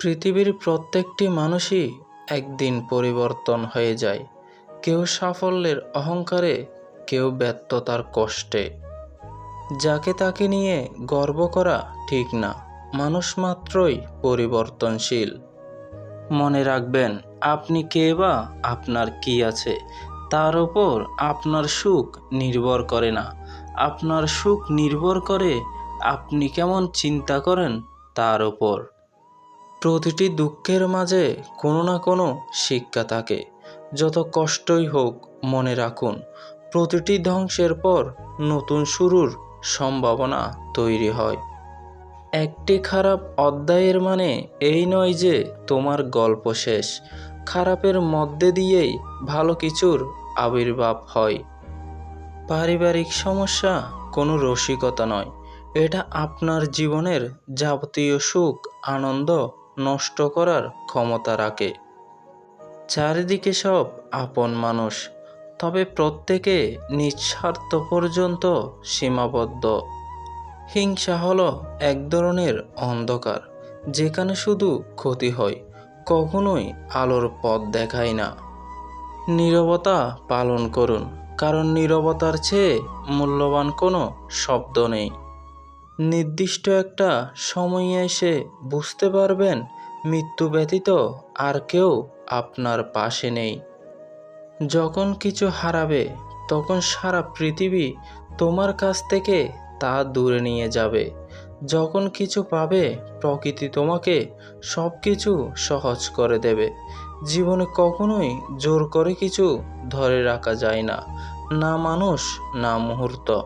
পৃথিবীর প্রত্যেকটি মানুষই একদিন পরিবর্তন হয়ে যায়। কেউ সাফল্যের অহংকারে, কেউ ব্যর্থতার কষ্টে। যাকে তাকে নিয়ে গর্ব করা ঠিক না, মানুষ মাত্রই পরিবর্তনশীল। মনে রাখবেন, আপনি কে বা আপনার কি আছে, তার ওপর আপনার সুখ নির্ভর করে না। আপনার সুখ নির্ভর করে আপনি কেমন চিন্তা করেন তার ওপর প্রতিটি দুঃখের মাঝে কোনো না কোনো শিক্ষা থাকে। যত কষ্টই হোক, মনে রাখুন, প্রতিটি ধ্বংসের পর নতুন শুরুর সম্ভাবনা তৈরি হয়। একটি খারাপ অধ্যায়ের মানে এই নয় যে তোমার গল্প শেষ। খারাপের মধ্যে দিয়েই ভালো কিছুর আবির্ভাব হয়। পারিবারিক সমস্যা কোনো রসিকতা নয়। এটা আপনার জীবনের যাবতীয় সুখ, আনন্দ নষ্ট করার ক্ষমতা রাখে। চারিদিকে সব আপন মানুষ, তবে প্রত্যেকে নিঃস্বার্থ পর্যন্ত সীমাবদ্ধ। হিংসা হলো এক ধরনের অন্ধকার, যেখানে শুধু ক্ষতি হয়, কখনোই আলোর পথ দেখায় না। নীরবতা পালন করুন, কারণ নীরবতার চেয়ে মূল্যবান কোনো শব্দ নেই। নির্দিষ্ট একটা সময়ে এসে বুঝতে পারবেন, মৃত্যু ব্যতীত আর কেউ আপনার পাশে নেই। যখন কিছু হারাবে, তখন সারা পৃথিবী তোমার কাছ থেকে তা দূরে নিয়ে যাবে। যখন কিছু পাবে, প্রকৃতি তোমাকে সব কিছু সহজ করে দেবে। জীবনে কখনোই জোর করে কিছু ধরে রাখা যায় না না মানুষ, না মুহূর্ত।